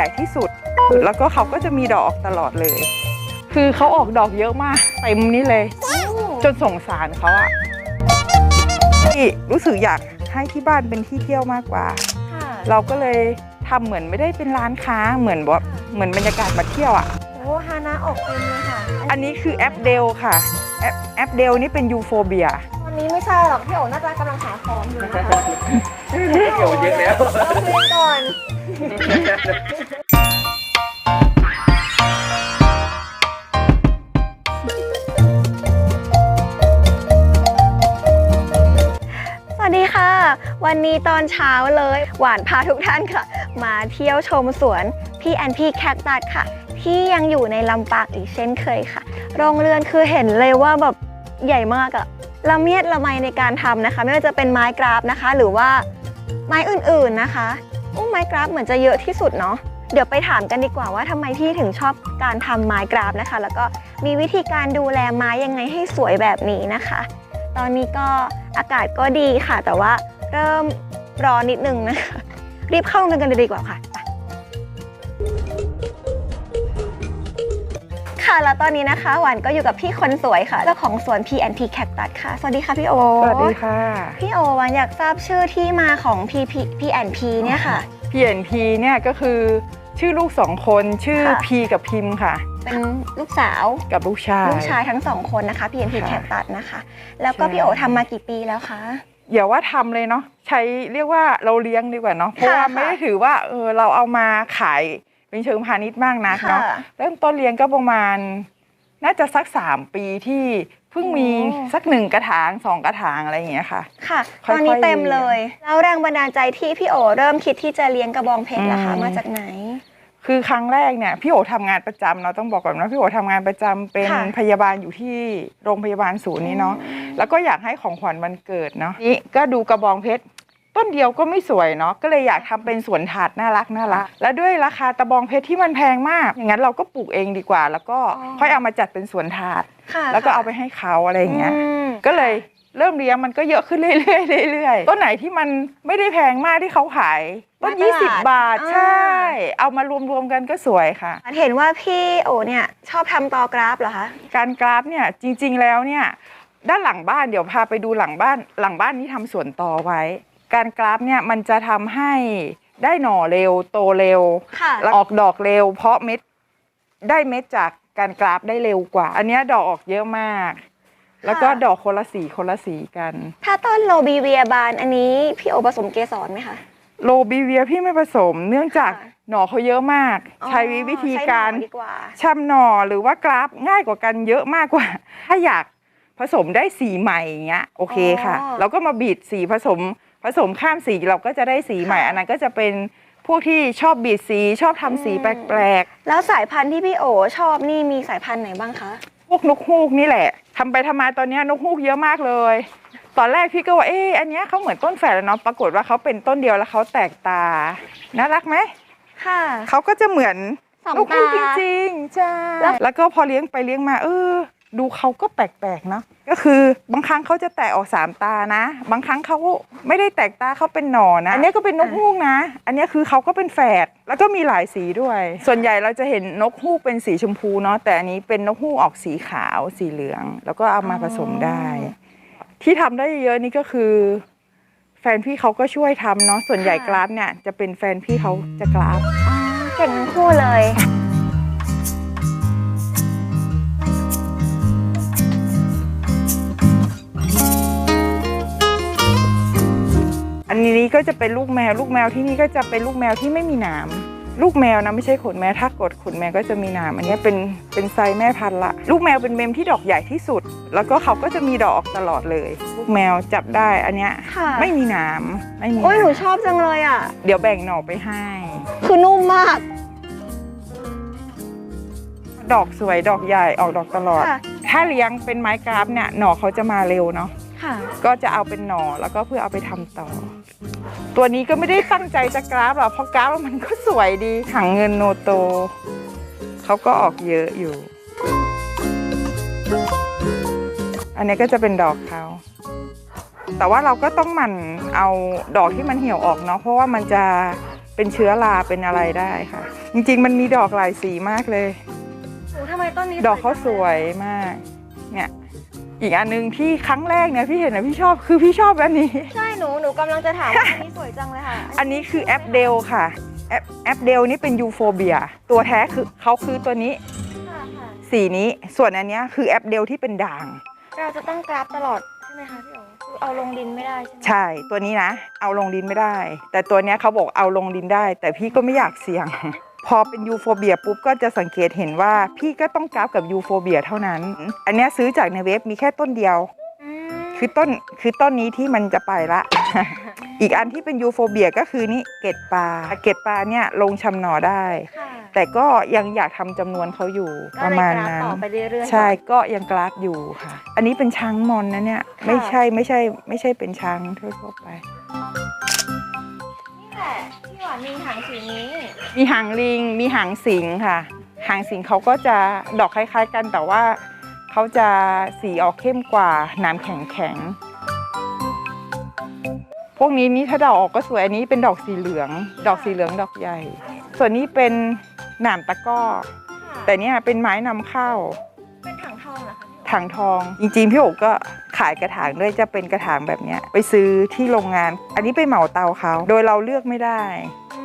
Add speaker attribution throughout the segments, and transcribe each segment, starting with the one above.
Speaker 1: ที่ดอกใหญ่ที่สุด แล้วก็เขาก็จะมีดอกออกตลอดเลย คือเขาออกดอกเยอะมากเต็มนี้เลย จนสงสารเขาอะที่รู้สึกอยากให้ที่บ้านเป็นที่เที่ยวมากกว่า
Speaker 2: ค่ะ
Speaker 1: เราก็เลยทำเหมือนไม่ได้เป็นร้านค้าเหมือนแบบเหมือนบรรยากาศมาเที่ยวอะ
Speaker 2: โอ้ฮานะออกเต็มเลยค่ะ
Speaker 1: อันนี้คือแอปเดลค่ะ แอปแอปเดลนี่เป็นยูโฟเบีย
Speaker 2: ตอนนี้ไม่ใช่หรอกพี่โอ๋น่าจะกำลังหาของอยู่นะคะ
Speaker 3: เกี่ยวเยอะแล้ว
Speaker 2: เราคุยกันก่อน สวัสดีค่ะ วันนี้ตอนเช้าเลย หวานพาทุกท่านค่ะ มาเที่ยวชมสวนพี่แอนพี่แคคตัสค่ะ ที่ยังอยู่ในลำปางอีกเช่นเคยค่ะ โรงเรือนคือเห็นเลยว่าแบบใหญ่มากอะละเมียดละไมในการทำนะคะ ไม่ว่าจะเป็นไม้กราฟนะคะ หรือว่าไม้อื่นๆนะคะ อู้ไม้กราฟเหมือนจะเยอะที่สุดเนาะเดี๋ยวไปถามกันดีกว่าว่าทำไมพี่ถึงชอบการทำไม้กราฟนะคะ แล้วก็มีวิธีการดูแลไม้ยังไงให้สวยแบบนี้นะคะ ตอนนี้ก็อากาศก็ดีค่ะ แต่ว่าเริ่มร้อนนิดนึงนะคะ รีบเข้าโรงเรียนกันเลยดีกว่าค่ะ ค่ะ แล้วตอนนี้นะคะ หวานก็อยู่กับพี่คนสวยค่ะเจ้าของสวน P&P Cactus ค่ะ สวัสดีค่ะพี่โอ
Speaker 1: สวัสดีค่ะ
Speaker 2: พี่โอหวานอยากทราบชื่อที่มาของ P&P P&P เนี่ยค่ะ
Speaker 1: PNP เนี่ยก็คือชื่อลูกสองคนชื่อ
Speaker 2: ค่ะ
Speaker 1: พีกับพิมพ์ค่ะ
Speaker 2: เป็นลูกสาว
Speaker 1: กับลูกชาย
Speaker 2: ลูกชายทั้งสองคนนะคะ P&P
Speaker 1: ค่ะ
Speaker 2: Cactus นะคะ แล้วก็
Speaker 1: ใช่
Speaker 2: พี่โอทำมากี่ปีแล้วคะ
Speaker 1: อย่าว่าทำเลยเนาะใช้เรียกว่าเราเลี้ยงดีกว่าเนาะเพราะว่า
Speaker 2: ค่ะ
Speaker 1: ไม่ได้ถือว่าเออเราเอามาขาย เป็นเชิงพาณิชย์มากนักเนาะ
Speaker 2: ค่ะ
Speaker 1: เริ่มต้นเลี้ยงก็ประมาณ น่าจะสักสามปีที่เพิ่งมี
Speaker 2: โอ้
Speaker 1: สักหนึ่งกระถางสองกระถางอะไรอย่างเงี้ยค่ะ
Speaker 2: ค่ะ
Speaker 1: ค่
Speaker 2: ต
Speaker 1: อยๆ
Speaker 2: อนนี้เต็ม
Speaker 1: เลี้ยง
Speaker 2: เลย แล้วแรงบันดาลใจที่พี่โอเริ่มคิดที่จะเลี้ยงกระบองเพชรล่ะคะ
Speaker 1: อืม
Speaker 2: มาจากไหน
Speaker 1: คือครั้งแรกเนี่ยพี่โอทำงานประจำเนาะต้องบอกก่อนว่าพี่โอทำงานประจำเป็น
Speaker 2: ค่ะ
Speaker 1: พยาบาลอยู่ที่โรงพยาบาลศูนย์นี้เนาะแล้วก็อยากให้ของขวัญวันเกิดเนาะนี่ก็ดูกระบองเพชร ต้นเดียวก็ไม่สวยเนาะก็เลยอยากทำเป็นสวนถาดน่ารักน่ารักและด้วยราคาตะบองเพชรที่มันแพงมาก อย่างนั้นเราก็ปลูกเองดีกว่า แล้วก็
Speaker 2: อ๋อ
Speaker 1: ค่อยเอามาจัดเป็นสวนถาด
Speaker 2: ค่ะ
Speaker 1: แล้วก็เอาไปให้เขาอะไรอย่างเงี้ย
Speaker 2: ม
Speaker 1: ก็เลยเริ่มเลี้ยงมันก็เยอะขึ้นเรื่อยๆเรื่อยๆต้นไหนที่มันไม่ได้แพงมากที่เขาขายต้น
Speaker 2: ในตลาด
Speaker 1: 20บาท
Speaker 2: อ่า
Speaker 1: ใช่ เอามารวมๆกันก็สวยค่ะ
Speaker 2: เห็นว่าพี่โอเนี่ยชอบทำตอกราฟเหรอคะ
Speaker 1: การกราฟเนี่ยจริง ๆแล้วเนี่ยด้านหลังบ้านเดี๋ยวพาไปดูหลังบ้านหลังบ้านนี้ทำสวนต่อไว้ การกราฟเนี่ยมันจะทำให้ได้หน่อเร็ว โตเร็ว
Speaker 2: ค่ะ
Speaker 1: แล้วออกดอกเร็ว เพราะเม็ดได้เม็ดจากการกราฟได้เร็วกว่า อันเนี้ยดอกออกเยอะมาก แล้วก็ดอกคนละสีคนละสีกัน
Speaker 2: ถ้าต้นโลบีเวียบานอันนี้พี่โอผสมเกสรไหมคะ
Speaker 1: โลบีเวียพี่ไม่ผสม เนื่องจาก
Speaker 2: ค่ะ
Speaker 1: หน่อเขาเยอะมากใช้วิธีการ
Speaker 2: ใช้หน่อดีกว่า
Speaker 1: ชำหน่อหรือว่ากราฟง่ายกว่ากันเยอะมากกว่า ถ้าอยากผสมได้สีใหม่อย่างเงี้ยโอเคค่ะ
Speaker 2: อ๋อ
Speaker 1: เราก็มาบีดสีผสม ผสมข้ามสีเราก็จะได้สีใหม่
Speaker 2: ค่ะ
Speaker 1: อันนั้นก็จะเป็นพวกที่ชอบบีดสีชอบทำสี
Speaker 2: อืม
Speaker 1: แปลก
Speaker 2: แล้วสายพันธุ์ที่พี่โอชอบนี่มีสายพันธุ์ไหนบ้างคะ
Speaker 1: ๆ พวกนกฮูกนี่แหละทำไปทำมาตอนเนี้ยนกฮูกเยอะมากเลย ตอนแรกพี่ก็ว่าเอ๊ะอันเนี้ยเขาเหมือนต้นแฝดแล้วเนาะปรากฏว่าเขาเป็นต้นเดียวแล้วเขาแตกตาน่ารักไหม
Speaker 2: ค่ะ
Speaker 1: เขาก็จะเหมือน
Speaker 2: สอง
Speaker 1: นกฮูกจ
Speaker 2: ตา
Speaker 1: ริงๆใช่
Speaker 2: แล้ว
Speaker 1: แล้วก็พอเลี้ยงไปเลี้ยงมา เออ ดูเขาก็แปลกๆเนาะก็คือบางครั้งเขาจะแตกออกสามตานะ บางครั้งเขาไม่ได้แตกตาเขาเป็นหนอนะ อันนี้ก็เป็นนกฮูกนะ อันนี้คือเขาก็เป็นแฝดแล้วก็มีหลายสีด้วย ส่วนใหญ่เราจะเห็นนกฮูกเป็นสีชมพูเนาะแต่อันนี้เป็นนกฮูกออกสีขาวสีเหลือง แล้วก็เอามาผสมได้ ที่ทำได้เยอะนี่ก็คือ แฟนพี่เขาก็ช่วยทำเนาะส่วนใหญ่กราฟเนี่ยจะเป็นแฟนพี่เขาจะกราฟ
Speaker 2: อ๋อเก่งทั้งคู่เลย
Speaker 1: อันนี้ก็จะเป็นลูกแมว ลูกแมวที่นี่ก็จะเป็นลูกแมวที่ไม่มีหนามลูกแมวนะไม่ใช่ขนแมวถ้ากดขนแมวก็จะมีหนามอันนี้เป็นเป็นไซส์แม่พันธุ์ละ ลูกแมวเป็นเมมที่ดอกใหญ่ที่สุด แล้วก็เขาก็จะมีดอกออกตลอดเลย ลูกแมวจับได้อันเนี้ย
Speaker 2: ค่ะ
Speaker 1: ไม่มีหนามไม่มี
Speaker 2: โอ้ยหนูา
Speaker 1: ม
Speaker 2: ชอบจังเลยอะ
Speaker 1: เดี๋ยวแบ่งหน่อไปให้
Speaker 2: คือนุ่มมาก
Speaker 1: ดอกสวยดอกใหญ่ออกดอกตลอด
Speaker 2: ค่ะ
Speaker 1: ถ้าเลี้ยงเป็นไม้กราฟเนี่ยหน่อเขาจะมาเร็วเนาะ
Speaker 2: ค่ะ
Speaker 1: ก็จะเอาเป็นหน่อแล้วก็เพื่อเอาไปทำต่อ ตัวนี้ก็ไม่ได้ตั้งใจจะกราฟหรอกเพราะกราฟมันก็สวยดีถังเงินโนโตเขาก็ออกเยอะอยู่ อันนี้ก็จะเป็นดอกเขาแต่ว่าเราก็ต้องหมั่นเอาดอกที่มันเหี่ยวออกเนาะเพราะว่ามันจะไปเป็นเชื้อราเป็นอะไรได้ค่ะ จริงๆ มันมีดอกหลายสีมากเลย
Speaker 2: โอ้ทำไมต้นนี้
Speaker 1: ดอกเขาสวยมาก เนี่ย อีกอันหนึงที่ครั้งแรกเนี่ยพี่เห็นนะพี่ชอบคือพี่ชอบอันนี้
Speaker 2: ใช่หนูหนูกำลังจะถามว่าอันนี้สวยจังเลยค่ะ
Speaker 1: อันนี้คือแอปเดลค่ะ แอปแอปเดลนี่เป็นยูโฟเบียตัวแท้คือเขาคือตัวนี้
Speaker 2: ค่ะค่ะ
Speaker 1: สีนี้ส่วนอันเนี้ยคือแอปเดลที่เป็นด่าง
Speaker 2: เราจะต้องกราฟตลอดใช่ไหมคะพี่โอคือเอาลงดินไม่ได้ใช่ไหม
Speaker 1: ใช่ตัวนี้นะ เอาลงดินไม่ได้ แต่ตัวเนี้ยเขาบอกเอาลงดินได้ แต่พี่ก็ไม่อยากเสี่ยง พอเป็นยูโฟเบียปุ๊บก็จะสังเกตเห็นว่าพี่ก็ต้องกราฟกับยูโฟเบียเท่านั้น อันเนี้ยซื้อจากในเว็บมีแค่ต้นเดียว
Speaker 2: อืม
Speaker 1: คือต้นคือต้นนี้ที่มันจะไปละ อีกอันที่เป็นยูโฟเบียก็คือนี่เกล็ดปลาเกล็ดปลาเนี่ยลงชำหนอได้
Speaker 2: ค่ะ
Speaker 1: แต่ก็ยังอยากทำจำนวนเขาอยู่
Speaker 2: ก็
Speaker 1: ประ
Speaker 2: เลย
Speaker 1: มาณ
Speaker 2: กราฟ
Speaker 1: นั้น
Speaker 2: ต่อไปเรื่อยๆ
Speaker 1: ใช่ก็ยังกราฟอยู่ค่ะ อันนี้เป็นช้างมอนนะเนี่ย
Speaker 2: ค่ะ
Speaker 1: ไม่ใช่ไม่ใช่ไม่ใช่เป็นช้างทั่วๆไป
Speaker 2: นี่ แหละพี่หวานมีหางสีนี้
Speaker 1: มีหางลิง มีหางสิงค่ะ หางสิงเขาก็จะดอกคล้ายๆกันแต่ว่าเขาจะสีออกเข้มกว่าหน้ำแข็งแข็งๆพวกนี้นี่ถ้าดอกออกก็สวย อันนี้เป็นดอกสีเหลือง ดอกสีเหลืองดอกใหญ่ ส่วนนี้เป็นหนามตะกร้อ
Speaker 2: ค่ะ
Speaker 1: แต่เนี่ยเป็นไม้นำเข้า
Speaker 2: ถังทอง
Speaker 1: จริงๆ พี่โอ๋ก็ขายกระถางด้วยจะเป็นกระถางแบบเนี้ยไปซื้อที่โรงงาน อันนี้ไปเหมาเตาเขาโดยเราเลือกไม่ได้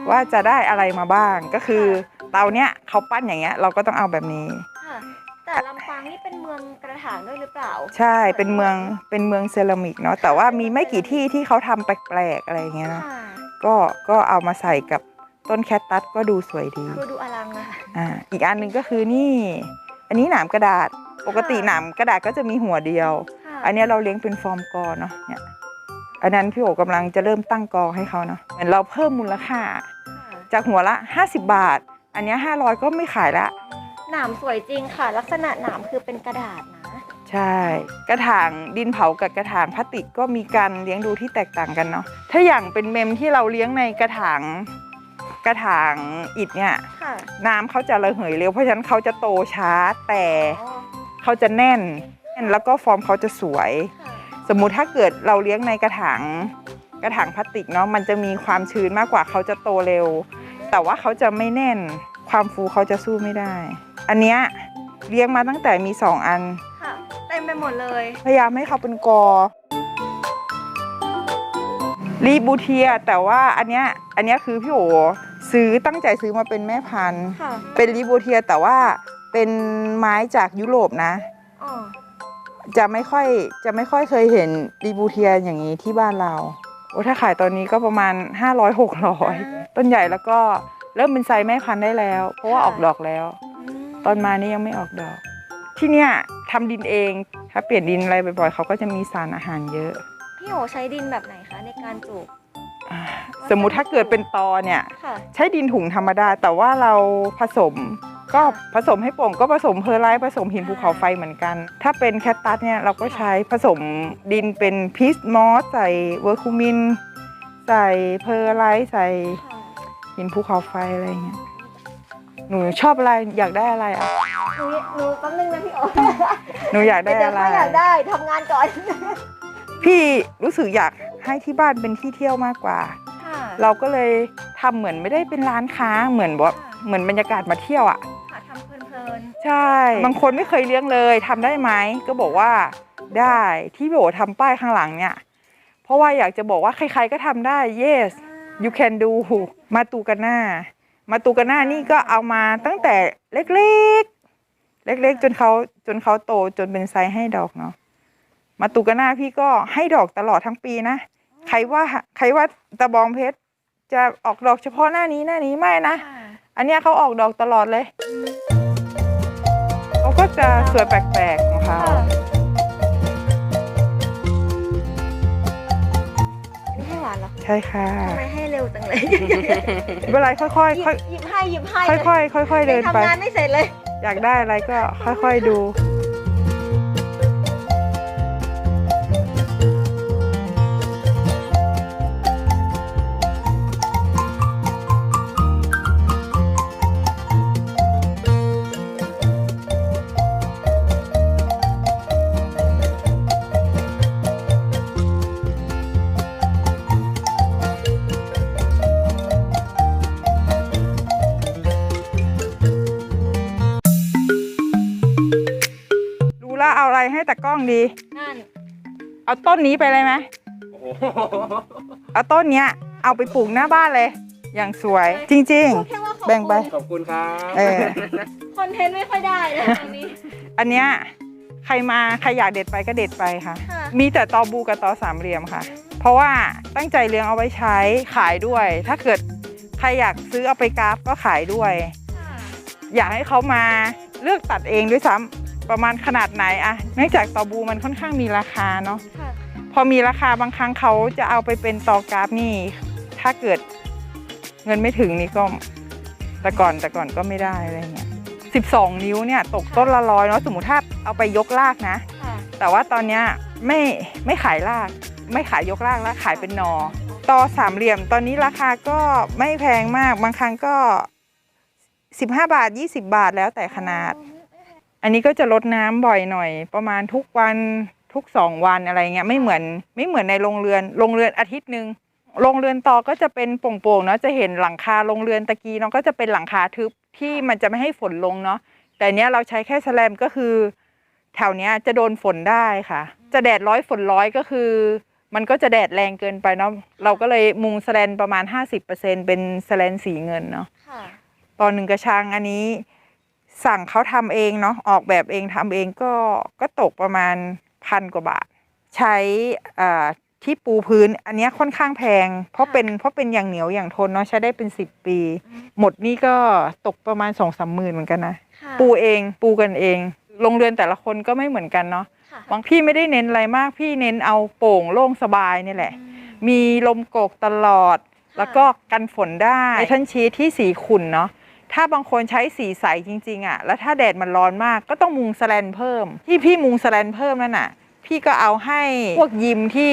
Speaker 1: ว่าจะได้อะไรมาบ้างก็คือ เตาเนี้ยเขาปั้นอย่างเงี้ยเราก็ต้องเอาแบบนี้
Speaker 2: ค่ะแต่ลำปางนี่เป็นเมืองกระถางด้วยหรือเปล่า
Speaker 1: ใช่เป็นเมืองเป็นเมืองเซรามิกเนาะแต่ว่ามีไม่กี่ที่ที่เขาทำแปลกๆอะไรอย่างเงี้ยเนาะ
Speaker 2: ค่ะ
Speaker 1: ก็ก็เอามาใส่กับต้นแคตตัสก็ดูสวยดี
Speaker 2: คือดูอลังอะค่ะ
Speaker 1: อ่าอีกอันหนึ่งก็คือนี่ อันนี้หนามกระดาษปกติหนามกระดาษก็จะมีหัวเดียว
Speaker 2: ค่ะ
Speaker 1: อันเนี้ยเราเลี้ยงเป็นฟอร์มกอเนาะเนี่ยอันนั้นพี่โอกำลังจะเริ่มตั้งกอให้เขาเนาะเหมือนเราเพิ่มมูลค่า
Speaker 2: ค่ะ
Speaker 1: จากหัวละ 50 บาท อันเนี้ย500 ก็ไม่ขายละ
Speaker 2: หนามสวยจริงค่ะ ลักษณะหนามคือเป็นกระดาษนะ
Speaker 1: ใช่ กระถางดินเผากับกระถางพลาสติกก็มีการเลี้ยงดูที่แตกต่างกันเนาะถ้าอย่างเป็นเมมที่เราเลี้ยงในกระถาง กระถางอิฐเนี่ย
Speaker 2: ค่ะ
Speaker 1: น้ำเขาจะระเหยเร็วเพราะฉะนั้นเขาจะโตช้าแต่
Speaker 2: อ๋อ
Speaker 1: เขาจะแน่น แล้วก็ฟอร์มเขาจะสวย
Speaker 2: ค่ะ
Speaker 1: สมมุติถ้าเกิดเราเลี้ยงในกระถางกระถางพลาสติกเนาะมันจะมีความชื้นมากกว่าเขาจะโตเร็ว แต่ว่าเขาจะไม่แน่น ความฟูเขาจะสู้ไม่ได้ อันเนี้ยเลี้ยงมาตั้งแต่มี 2 อัน
Speaker 2: ค่ะเต็มไปหมดเลย
Speaker 1: พยายามให้เขาเป็นกอรีบูเทียแต่ว่าอันเนี้ยอันเนี้ยคือพี่โอ ซื้อตั้งใจซื้อมาเป็นแม่พันธุ์
Speaker 2: ค่ะ
Speaker 1: เป็นรีบูเทียแต่ว่าเป็นไม้จากยุโรปนะ
Speaker 2: อ๋อ
Speaker 1: จะไม่ค่อยจะไม่ค่อยเคยเห็นรีบูเทียอย่างนี้ที่บ้านเราโอ้ถ้าขายตอนนี้ก็ประมาณ 500 600 ต้นใหญ่แล้วก็เริ่มเป็นไซส์แม่พันธุ์ได้แล้ว เพราะว่าออกดอกแล้ว ตอนมานี่ยังไม่ออกดอก ที่เนี่ยทำดินเองถ้าเปลี่ยนดินอะไรบ่อยๆเขาก็จะมีสารอาหารเยอะ
Speaker 2: พี่โอใช้ดินแบบไหนคะในการปลูก
Speaker 1: อ่า สมมุติถ้าเกิดเป็นตอเนี่ย
Speaker 2: ค่ะ
Speaker 1: ใช้ดินถุงธรรมดา แต่ว่าเราผสม ก็ผสมให้โป่งก็ผสมเพอร์ไลท์ผสมหินภูเขาไฟเหมือนกัน ถ้าเป็นแคตตัสเนี่ยเราก็ใช้ผสมดินเป็นพีชมอสใส่เวอร์คูมิน ใส่เพอร์ไลท์ใส่
Speaker 2: ค่ะ
Speaker 1: หินภูเขาไฟอะไรอย่างเงี้ยหนูชอบอะไรอยากได้อะไรอะ
Speaker 2: หนูหนูแป๊บนึงนะพี่โอ
Speaker 1: หนูอยากได้
Speaker 2: เดี๋ยว
Speaker 1: อะไร
Speaker 2: ไม่อยากได้ทำงานก่อน
Speaker 1: พี่รู้สึกอยากให้ที่บ้านเป็นที่เที่ยวมากกว่า
Speaker 2: ค่ะ
Speaker 1: เราก็เลยทำเหมือนไม่ได้เป็นร้านค้าเหมือนว่าเหมือนบรรยากาศมาเที่ยวอะ
Speaker 2: ค่ะทำเพลิน
Speaker 1: ใช่ บางคนไม่เคยเลี้ยงเลยทำได้ไหมก็บอกว่าได้ที่พี่โบทำป้ายข้างหลังเนี่ย เพราะว่าอยากจะบอกว่าใครๆก็ทำได้ yes
Speaker 2: ๆ
Speaker 1: you can do มาตูกันหน้ามาตูกันหน้านี่ก็เอามาตั้งแต่เล็กๆ เล็กๆ จนเขาจนเขาโตจนเป็นไซส์ให้ดอกเนาะ มาตูกันหน้าพี่ก็ให้ดอกตลอดทั้งปีนะใครว่าใครว่าตะบองเพชรจะออกดอกเฉพาะหน้านี้หน้านี้ไม่นะ
Speaker 2: ค่ะ
Speaker 1: อันเนี้ยเขาออกดอกตลอดเลยเขาก็จะสวยแปลกๆของเขา
Speaker 2: ค่ะอันนี้ให้หวานเหรอ
Speaker 1: ใช่ค่ะ
Speaker 2: ทำไมให้เร็วจังเลย
Speaker 1: ไม่เป็นไรค่อยๆค่อย
Speaker 2: หยิบหยิบให้หยิบให้
Speaker 1: ๆค่อยๆค่อยๆเดินไป
Speaker 2: ทำงานไม่เสร็จเลย
Speaker 1: อยากได้อะไรก็ค่อยๆดู องดี
Speaker 2: นั่น
Speaker 1: เอาต้นนี้ไปเลยไหม
Speaker 3: โอ้โห
Speaker 1: เอาต้นเนี้ย เอาไปปลูกหน้าบ้านเลย อย่างสวยจริง
Speaker 2: พูดแค่ว่าขอบ
Speaker 1: แบ่งไป
Speaker 2: คุณ
Speaker 3: ขอบคุณครับ
Speaker 1: เออ
Speaker 2: คอนเทนต์ไม่ค่อยได้เลยตรงนี้
Speaker 1: ๆอันเนี้ยใครมาใครอยากเด็ดไปก็เด็ดไปค่ะ
Speaker 2: ค่ะ
Speaker 1: มีแต่ตอบูกับตอสามเหลี่ยมค่ะ เพราะว่าตั้งใจเลี้ยงเอาไว้ใช้ขายด้วย ถ้าเกิดใครอยากซื้อเอาไปกราฟก็ขายด้วยอยากให้เขามาเลือกตัดเองด้วยซ้ำ ประมาณขนาดไหนอะเนื่องจากตอบูมันค่อนข้างมีราคาเนาะ
Speaker 2: ค่ะ
Speaker 1: พอมีราคาบางครั้งเขาจะเอาไปเป็นตอกราฟนี่ ถ้าเกิดเงินไม่ถึงนี่ก็แต่ก่อนแต่ก่อนก็ไม่ได้อะไรเงี้ย12นิ้วเนี่ยตกต้นละร้อยเนาะสมมติถ้าเอาไปยกลากนะ
Speaker 2: ค่ะแต่
Speaker 1: แต่ว่าตอนเนี้ยไม่ไม่ขายลาก ไม่ขายยกลากแล้วขายเป็นหนอตอสามเหลี่ยมตอนนี้ราคาก็ไม่แพงมากบางครั้งก็15บาท20บาทแล้วแต่ขนาด อันนี้ก็จะลดน้ำบ่อยหน่อย ประมาณทุกวันทุกสองวันอะไรเงี้ยไม่เหมือนไม่เหมือนในโรงเรือนโรงเรือนอาทิตย์หนึ่งโรงเรือนตอก็จะเป็นโป่งๆเนาะจะเห็นหลังคาโรงเรือนตะกี้เนาะก็จะเป็นหลังคาทึบที่มันจะไม่ให้ฝนลงเนาะแต่เนี้ยเราใช้แค่แสแลมก็คือ แถวเนี้ยจะโดนฝนได้ค่ะ จะแดดร้อยฝนร้อยก็คือ มันก็จะแดดแรงเกินไปเนาะเราก็เลยมุงแสแลนประมาณ 50%เป็นแสแลนสีเงินเนาะ
Speaker 2: ค่ะ
Speaker 1: ตอนหนึ่งกระชังอันนี้ สั่งเขาทำเองเนาะออกแบบเองทำเองก็ก็ตกประมาณพันกว่าบาท ใช้อ่าที่ปูพื้นอันเนี้ยค่อนข้างแพง เพราะเป็นเพราะเป็นอย่างเหนียวอย่างทนเนาะใช้ได้เป็นสิบปี หมดนี่ก็ตกประมาณสองสามหมื่นเหมือนกันนะ
Speaker 2: ค่ะ
Speaker 1: ปูเองปูกันเองโรงเรือนแต่ละคนก็ไม่เหมือนกันเนาะ
Speaker 2: ค่ะ
Speaker 1: บางพี่ไม่ได้เน้นอะไรมากพี่เน้นเอาโป่งโล่งสบายนี่แหละ มีลมโกกตลอด แล้วก็กันฝนได้ท่านชีสที่สีขุ่นเนาะ ถ้าบางคนใช้สีใสจริงๆอะ่ะ แล้วถ้าแดดมันร้อนมากก็ต้องมุงสแลนเพิ่ม ที่พี่มุงสแลนเพิ่มนั่นน่ะ พี่ก็เอาให้พวกยิมที่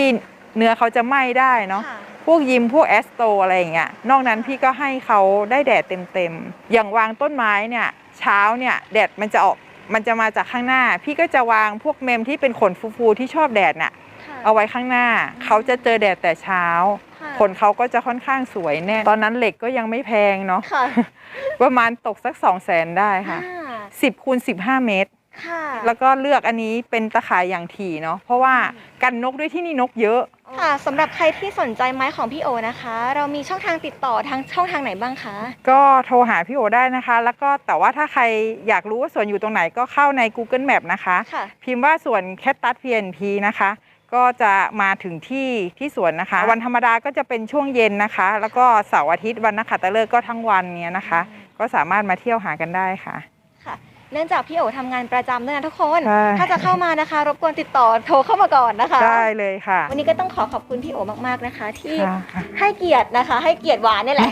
Speaker 1: เนื้อเขาจะไหม้ได้เนาะ
Speaker 2: ค่ะ
Speaker 1: พวกยิมพวกแอสโตอะไรอย่างเงี้ย นอกนั้นพี่ก็ให้เขาได้แดดเต็มๆ อย่างวางต้นไม้เนี่ย เช้าเนี่ยแดดมันจะออก มันจะมาจากข้างหน้า พี่ก็จะวางพวกเมมที่เป็นขนฟูๆที่ชอบแดดน่ะ
Speaker 2: ค่ะ
Speaker 1: เอาไว้ข้างหน้า เขาจะเจอแดดแต่เช้า
Speaker 2: ค่ะ
Speaker 1: ขนเขาก็จะค่อนข้างสวยแน่ตอนนั้นเหล็กก็ยังไม่แพงเนาะ
Speaker 2: ค่ะ
Speaker 1: ประมาณตกสัก2 0 0แสนได้ค่ะ
Speaker 2: อ่า
Speaker 1: 10คูณ15เมตร
Speaker 2: ค่ะ
Speaker 1: แล้วก็เลือกอันนี้เป็นตะข่ายอย่างถี่เนาะเพราะว่ากันนกด้วยที่นี่นกเยอะ
Speaker 2: ค่ะสำหรับใครที่สนใจไม้ของพี่โอนะคะ เรามีช่องทางติดต่อทางช่องทางไหนบ้างคะ
Speaker 1: ก็โทรหาพี่โอได้นะคะ แล้วก็แต่ว่าถ้าใครอยากรู้ว่าสวนอยู่ตรงไหนก็เข้าใน Google Map นะคะ
Speaker 2: ค่ะ
Speaker 1: พิมพ์ว่าสวนแคตตัส PNP นะคะ ก็จะมาถึงที่ที่สวนนะคะ วันธรรมดาก็จะเป็นช่วงเย็นนะคะ แล้วก็เสาร์อาทิตย์วันนักขัตฤกษ์ก็ทั้งวันเนี้ยนะคะ ก็สามารถมาเที่ยวหากันได้ค่ะ
Speaker 2: ค่ะ เนื่องจากพี่โอทำงานประจำด้วยนะทุกคน
Speaker 1: ใช่
Speaker 2: ถ้าจะเข้ามานะคะ รบกวนติดต่อโทรเข้ามาก่อนนะคะ
Speaker 1: ได้เลยค่ะ
Speaker 2: วันนี้ก็ต้องขอขอบคุณพี่โอมากๆนะคะ ที่
Speaker 1: ค่ะ
Speaker 2: ให้เกียรตินะคะ ให้เกียรติหวานนี่แหละ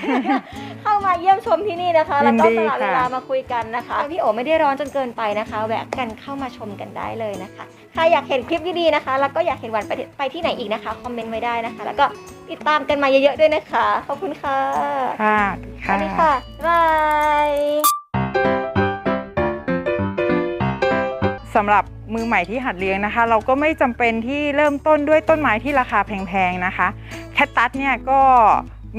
Speaker 2: เข้ามาเยี่ยมชมที่นี่นะคะแล้วก็
Speaker 1: ยินดี
Speaker 2: สละเวลา
Speaker 1: ค่ะ
Speaker 2: มาคุยกันนะคะพี่โอไม่ได้ร้อนจนเกินไปนะคะ แวะกันเข้ามาชมกันได้เลยนะคะใครอยากเห็นคลิปดีๆนะคะ แล้วก็อยากเห็นหวานไปที่ไปที่ไหนอีกนะคะคอมเมนต์ไว้ได้นะคะ แล้วก็ติดตามกันมาเยอะๆด้วยนะคะขอบคุณค่ะ
Speaker 1: ค่ะ
Speaker 2: สวัสดีค่ะบาย
Speaker 1: สำหรับมือใหม่ที่หัดเลี้ยงนะคะ เราก็ไม่จำเป็นที่เริ่มต้นด้วยต้นไม้ที่ราคาแพงๆนะคะ แคตตัสเนี่ยก็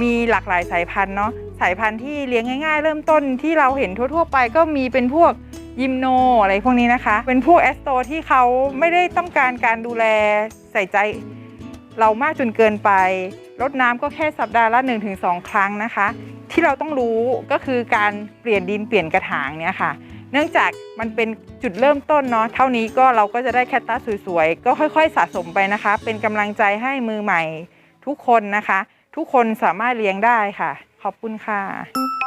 Speaker 1: มีหลากหลายสายพันธุ์เนาะสายพันธุ์ที่เลี้ยงง่าย ๆ เริ่มต้นที่เราเห็นทั่วๆ ไปก็มีเป็นพวกยิมโนอะไรพวกนี้นะคะ เป็นพวกแอสโตที่เขาไม่ได้ต้องการการดูแลใส่ใจเรามากจนเกินไปรดน้ำก็แค่สัปดาห์ละ 1-2 ครั้งนะคะ ที่เราต้องรู้ก็คือการเปลี่ยนดินเปลี่ยนกระถางเนี่ยค่ะ เนื่องจากมันเป็นจุดเริ่มต้นเนาะเท่านี้ก็เราก็จะได้แคตตัสสวยๆ ก็ค่อยๆ สะสมไปนะคะ เป็นกำลังใจให้มือใหม่ทุกคนนะคะ ทุกคนสามารถเลี้ยงได้ค่ะ ขอบคุณค่ะ